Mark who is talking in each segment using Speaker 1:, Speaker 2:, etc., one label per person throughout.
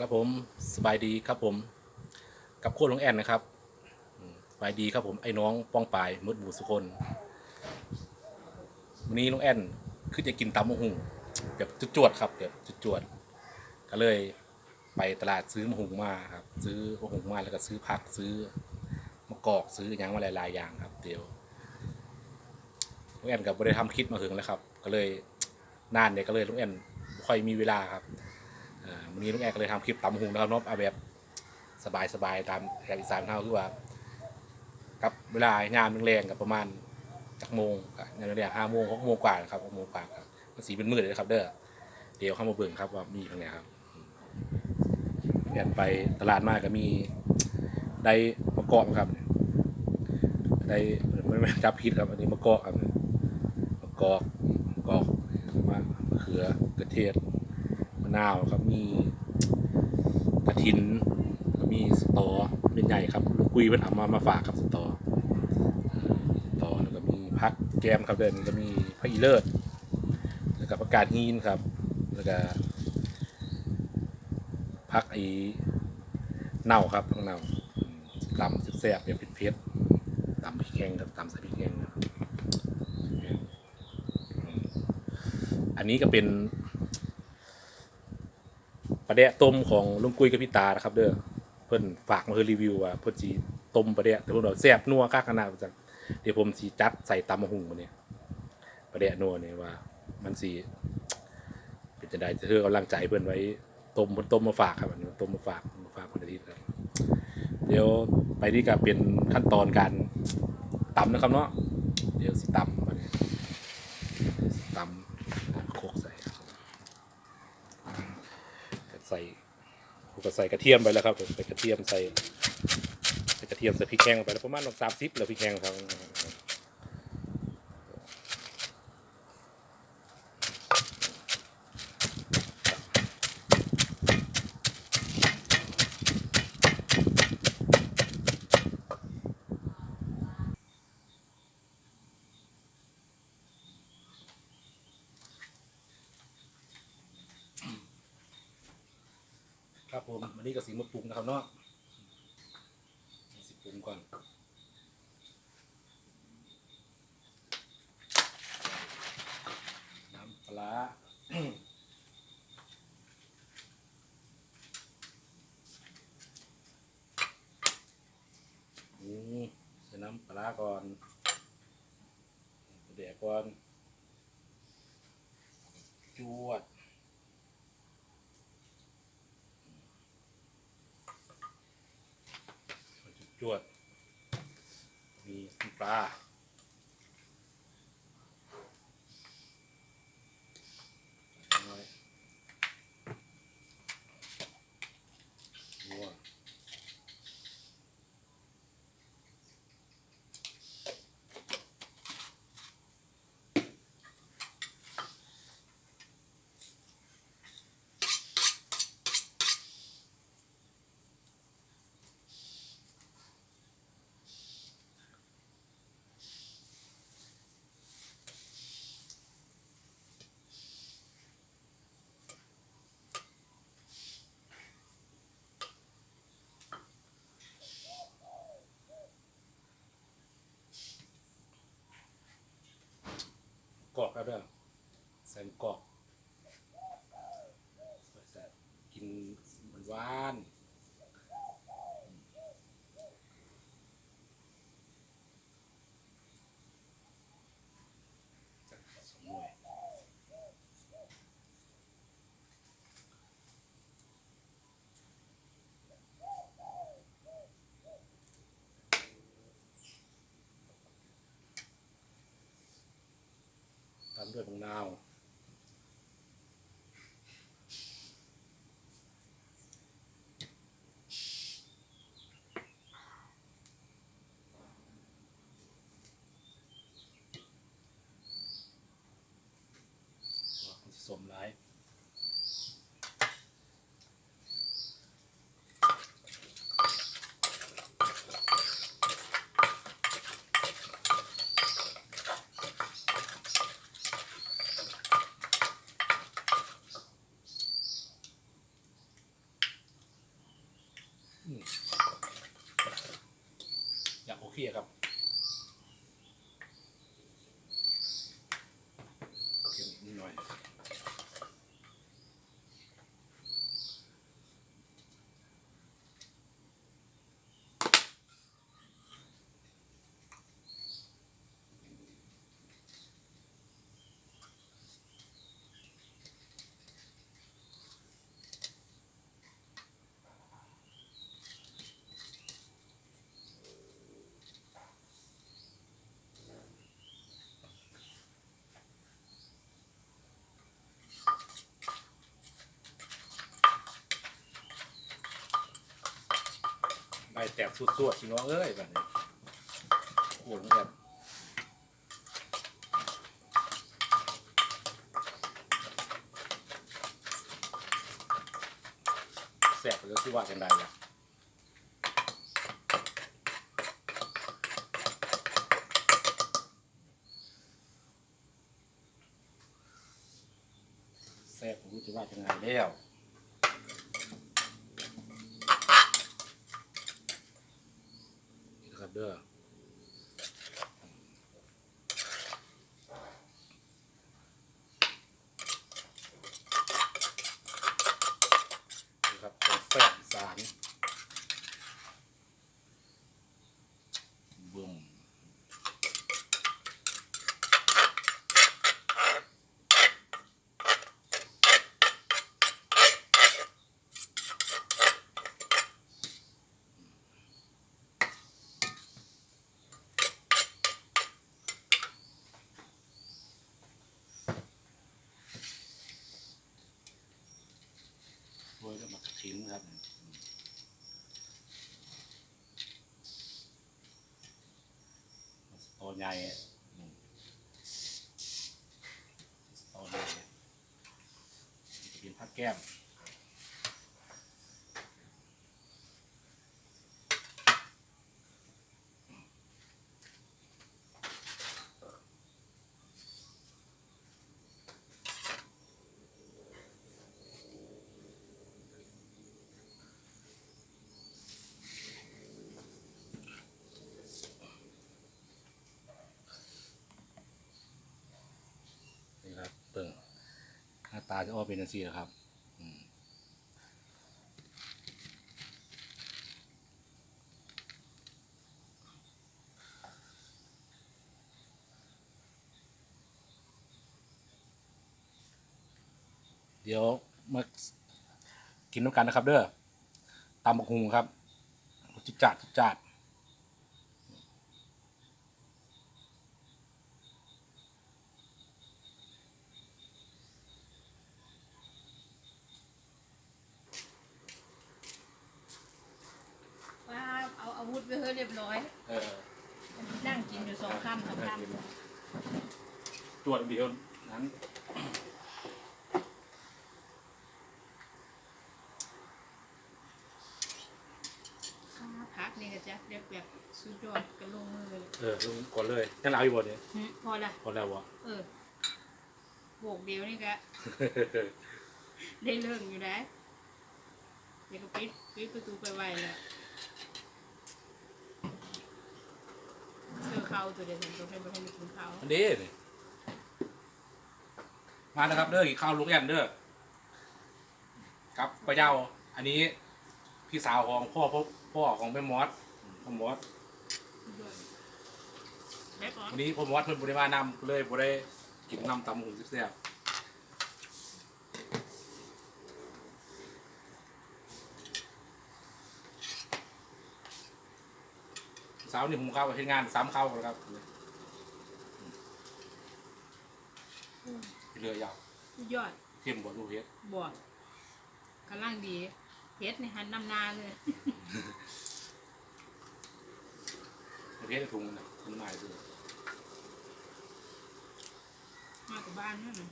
Speaker 1: ครับผมสบายดีครับผม กับโค้ดลงแอนนะครับสบายดีครับผมไอ้น้องป้องปายมืดหมูสุคนวันนี้ลงแอนคือจะกินตำมะฮุงแบบจุดจวดครับแบบจุดจวด ก็เลยไปตลาดซื้อมะฮุงมาครับ ซื้อมะฮุงมาแล้วก็ซื้อผักซื้อมะกอกซื้ออย่างมาหลายๆอย่างครับเดี๋ยวลุงแอนกับบริทำคลิปมาถึงแล้วครับ ก็เลยนานเนี่ยก็เลยลุงแอนไม่ค่อยมีเวลาครับ อ่าวันนี้ลุงแอกก็เลยทำคลิปตำหุงนะครับเนาะเอาแบบสบายๆตามแถบอีสานเท่าคือว่า กับเวลางานแรงๆกับประมาณจักโมงงานแรงห้าโมงหกโมงกว่านะครับหกโมงกว่าครับมันสีเป็นมืดเลยครับ เด้อเดี๋ยวเข้ามาเบิ่งครับว่ามีตรงไหนครับเปลี่ยนไปตลาดมากก็มีได้มะกอกครับได้ไม่ไม่จับพิษครับอันนี้มะกอกครับมะกอกมะกอกมะเขือกระเทียม นาวครับมีกระถินมีสตอเป็นใหญ่ครับลูกกุยมันเอามามาฝากครับสตอสตอแล้วก็มีพักแกมครับเดินก็มีพักอีเลิศแล้วก็ประกาศฮีนครับ แล้วก็พักไอเน่าครับพักเน่าตำแซ่บๆแบบเผ็ดๆตำพริกแกงครับตำใส่พริกแกงอันนี้ก็เป็น ปลาแดะต้มของลุงกุ้ยกับพี่ตานะครับ เด้อเพิ่นฝากมาคือรีวิวว่าเพิ่นสิต้มปลาแดะแต่พิ่นบอกแซ่บนัวคักขนาดจังเดี๋ยวผมสิจัดใส่ตำมะฮุ่งมาเนี่ยปลาแดะนัวเนี่ยว่า มันสิเป็นจังได๋เธอกำลังใจเพิ่นไว้ต้มพ่นต้มมาฝากครับต้มมาฝากมาฝากคนอาทิตย์ครับเดี๋ยวไปนี่ก็เป็นขั้นตอนการตำนะครับเนาะเดี๋ยวสิตำมาเนี่ยสิตำโคกใส่ครับ ใส่ผมก็ใส่กระเทียมไปแล้วครับผมใส่กระเทียมใส่ใส่กระเทียมใส่พริกแห้งไปแล้วประมาณสามสิบแล้วพริกแห้งครับครับผมวันนี้ก็สีมาปรุงนะครับเนาะสิ ปรุงก่อนน้ำปลานี่ใส่น้ำปลาก่อนเดี๋ยวก่อนจวด จวด มีปลา แล้วเด้อใส่กรอกใส่กินหวานๆจักสองหน่วย ตาม ด้วยของนาว พียครับ ใบแตกสวดๆพี่น้องเอ้ยแบบนี้โอ้โหแบบแสบไปแล้วที่ว่ากันได้ละแสบผมจะว่ากันไงแล้ว นี่นะครับ เด้อนี่ครับเป็นแฟนสารบึ้มโร ยด้วยมะกระถินครับ ตัวใหญ่ตัวใหญ่จะเป็นผ้าแก้ม นี่ครับเปิ่งหน้าตา จะออกเป็นสีนะครับเดี๋ยวมากินน้ำกันนะครับ เด้อตำบักหุงครับจิจัดจิจัด
Speaker 2: ว่าเอาอา วุธไปเฮ้ยเรียบร้อย
Speaker 1: เออ
Speaker 2: นั่งกินอยู่สองคำสามค
Speaker 1: ตรวจเดียวนั้นำ
Speaker 2: พักนี่ก็จะเรียบแบบสุดยอดกันลงมือเลย
Speaker 1: เออลงก่อนเลยยังเอาอยู่บ่เนี่ย
Speaker 2: หึพอละ
Speaker 1: พอแล้ววะ
Speaker 2: เออโบกเดียวนี่ก็ได้เรื่องอยู่ได้เดี๋ยวก็ปิดปิดประตูไปไวเลยเสื้อเขาตัวเดียวตัวให้บ่ให้มันกินเขา
Speaker 1: อันนี้นี่มานะครับเด้อกินข้าวลูกแอนเด้อกับป้าเจ้าอันนี้พี่สาวของพ่อพ่อพ่อของแม่มอสพ่อมอส
Speaker 2: แล้วก็
Speaker 1: วันนี้พ่อมอสเพิ่นบริมานำเลยบ่ได้กินน้ำตำหูแซ่บาวนี่หุงข้าวไปเฮ็ดงานสามข้าวแล้วครับเรือยาว
Speaker 2: สุดยอด
Speaker 1: เข้มบ่ลูกเฮ็ด
Speaker 2: บวกกำลังดีเฮ็ดในหันนำนาเลย
Speaker 1: เฮ็ดในถุงน่ะถุงไม้ด้วย
Speaker 2: มาจากบ้านนั่นนะ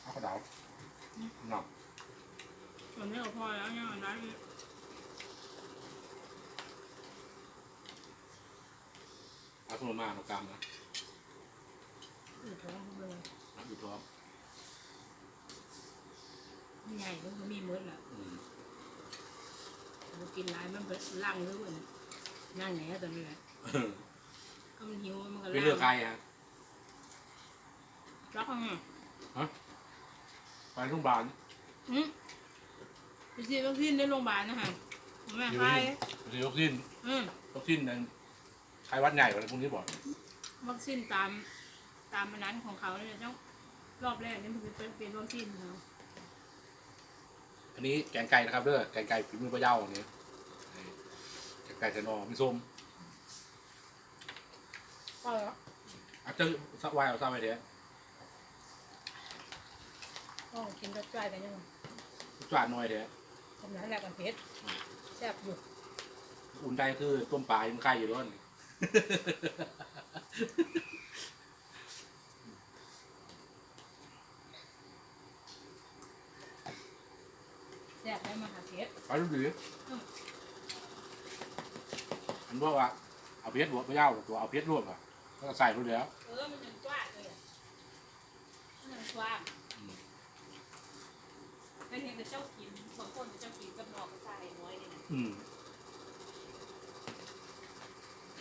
Speaker 1: เอากระเดาหนัก
Speaker 2: ตอนนี้เราพอ แล้วเนี่ยนะ
Speaker 1: เอาถุงมาเอากามนะ
Speaker 2: อือท้องเขาเลย
Speaker 1: น้ำอยู่ท้อง
Speaker 2: ใหญ่แล้วก็มีมืดละ
Speaker 1: อืม
Speaker 2: กินหลายมันเป็นล่างเลยมันนั่งไหนอะตอนนี้แหละก็มันหิวมันก็
Speaker 1: ไปเลือกใครฮะ
Speaker 2: ล็อกข้าง
Speaker 1: ไปโรงพยาบาล
Speaker 2: อืม ไปฉีดวัคซีนในโรงพยาบาลนะคะแม่
Speaker 1: อยู่
Speaker 2: ใคร
Speaker 1: นี่ไปฉีดวัคซีน
Speaker 2: อืม
Speaker 1: วัคซีนนั้นใช้วัดใหญ่อะไรพวกนี้บอก
Speaker 2: วัคซีนตามตามมันนั้นของเขาเนี่ยต้องรอบแรกนี่มันเป็นเป็นวัคซีนของเขา
Speaker 1: อันนี้แกงไก่นะครับเด้อแกงไก่ฝีมือพระเจ้าอันนี้แกงไก่ใส่หนอมีส้ม
Speaker 2: ก็แล้ว
Speaker 1: อาจจะสักวายเอาซาไปเถอะ
Speaker 2: ก็กินรสจ้อยกันยัง
Speaker 1: จานหน่อยเถอะ
Speaker 2: ทำนั้นแหละกันเพชรแซ่บอยู่
Speaker 1: อุ่นได้คือต้มปลายังไข่อยู่ร้อน
Speaker 2: แซ่บได้มาหาเพชร
Speaker 1: ไปดูดิอันบอกว่าเอาเพชรรวมพระเจ้าตัวเอาเพชรรวมอะแล้วก็ใส่ไปแล้ว
Speaker 2: เออมันยังกว้างเลยอะมันยังกว้าง
Speaker 1: อืม
Speaker 2: เป็นเห็นแต่เจ้ากินบางคนเจ้ากินกับนอกก็ใส่น้ อยเลยนะ
Speaker 1: อืม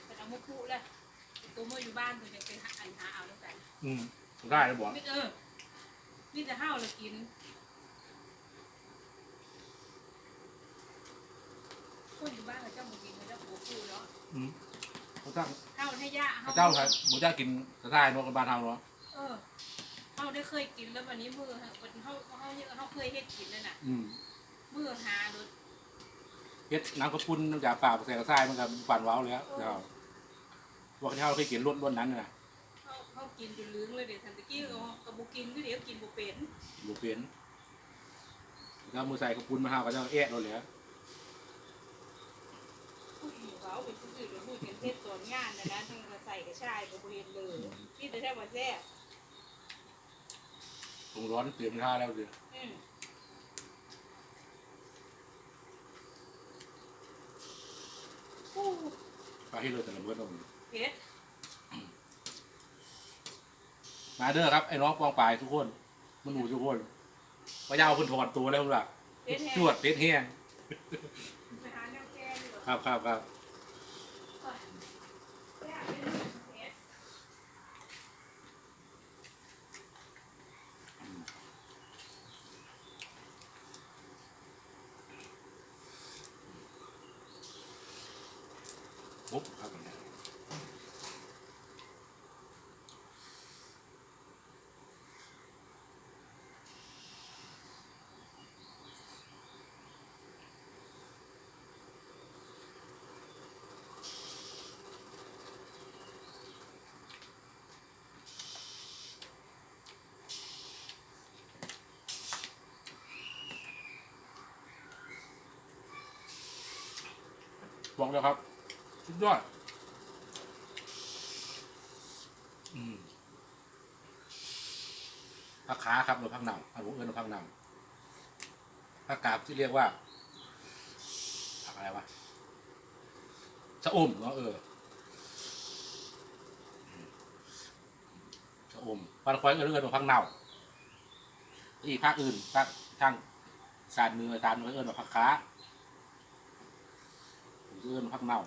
Speaker 2: เป็นเอามุกคู่เลยตัวเมื่ออยู่บ้านตัวจะเป็นอันหาเอาแล้วกัน
Speaker 1: อืมได้แล้วบอก
Speaker 2: นี่เออนี่จะห้าวเลยกินคนอยู่บ้านเขาเจ้ามุกินเขาเจ้าปูคู่เนาะ
Speaker 1: อืมเขาตั้ง
Speaker 2: ห้าวให้ย่า
Speaker 1: พระเจ้าครับหมูเจ้ากินกระต่ายนกกันบ้านเฮาเนาะ
Speaker 2: เออห้าวได้เคยกินแล้ววันนี้มือวันห้าวห้าวห้าวเคยเฮ็ดกินนั่นน่ะ
Speaker 1: อืม
Speaker 2: มือหาโดย
Speaker 1: เฮ็ดน้ำกระปุ้นน้ำยาป่าใส่กระต่ายมันก็ปั่นว้าวเลยครับเจ้าว่าที่เฮาเคยกินรสรสนั้นน่ะ
Speaker 2: เขาเขากินจนลืมเลยเดี๋ยวทันตะกี้เขากับบุกินก็เดี๋ยวกินบุเป็น
Speaker 1: บ่เป็นแล้วมือใส่กระปุ้นมาเฮาก็จะแอะเราเลย
Speaker 2: ผู้หญิงเขาเป็นผู้สื่อหรือผู้เป็นเทศตอนงานนะนะทั้งกระใส่กระชายกระเวนเลยพี่แต่แท้ว่าแซ่บ
Speaker 1: ตรงร้อนเตรียมท่าแล้วเด้อ
Speaker 2: อื
Speaker 1: ปลาที่เลยแต่ละมื้อต้อง
Speaker 2: เผ็ด
Speaker 1: มาเด้อครับ ไอ้น้องปองปลายทุกคน มันหนูทุกคนพระเจ้าเพิ่นถอดตัวแล้วล่ะ
Speaker 2: เผ็ดแห้ง
Speaker 1: จวดเป็ดแห้ง
Speaker 2: ไปหาแนวแก้ดีกว่า
Speaker 1: ครับครับครับ
Speaker 2: แซ่บเป็นเผ็ด
Speaker 1: ปุ๊บครับ บอกแล้วครับ สุดยอดอืมผักขาครับหรือผักนำอันผมเอิญว่าผักนำผักกาดที่เรียกว่าผักอะไรวะชะอมเนาะเออชะอมปลาควายเอิญเอิญว่าผักเน่าอีกภาคอื่นภาคทางสารเนื้อสารเนื้อเอิญว่าผักขา เอิญว่าผักเน่า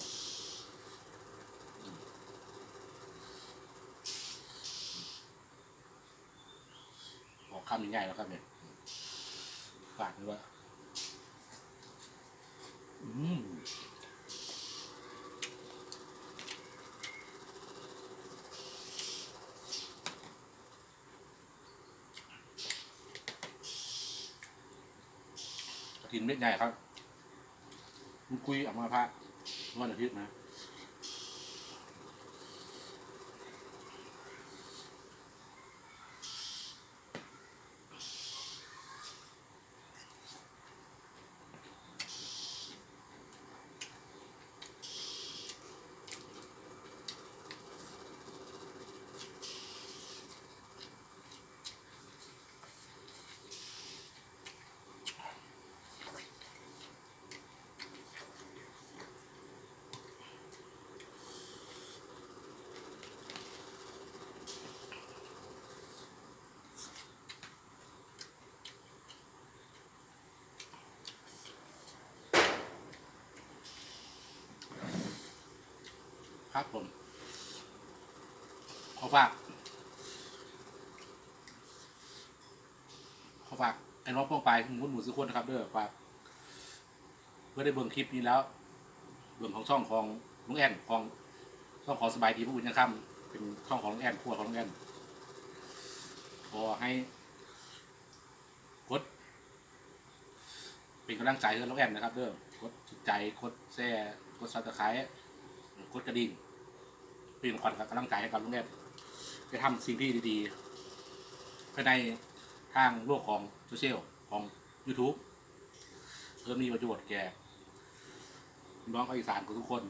Speaker 1: บอกคำใหญ่ๆแล้วครับเนี่ยฝากด้วยว่าอืมกินเม็ดใหญ่ครับ มันคุยออกมาพระ วันอาทิตย์นะ ครับผม ขอฝาก ขอฝากไอ้น้องป้องไปหมุนหมูสุกคนนะครับเด้อฝากเพื่อได้เบิ่งคลิปนี้แล้ว เบิ่งของช่องของลุงแอนของช่องของสบายดีผู้บุญยังค่ำเป็นช่องของลุงแอนครัวของลุงแอนขอให้กดเป็นกำลังใจให้ลุงแอนนะครับเด้อกดถูกใจกดแชร์กดซับสไครต์กดกระดิ่ง เป็นขวัญกับกำลังใจให้กับลุงแนบจะทำสิ่งที่ดีๆภายในทางโลกของโซเชียลของ YouTube เพื่อมีประโยชน์แก่น้องภาคอีสานทุกคน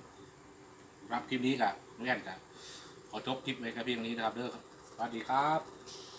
Speaker 1: รับคลิปนี้กับลุงแอนกับขอจบคลิปไว้ครับเพียงนี้นะครับเด้อสวัสดีครับ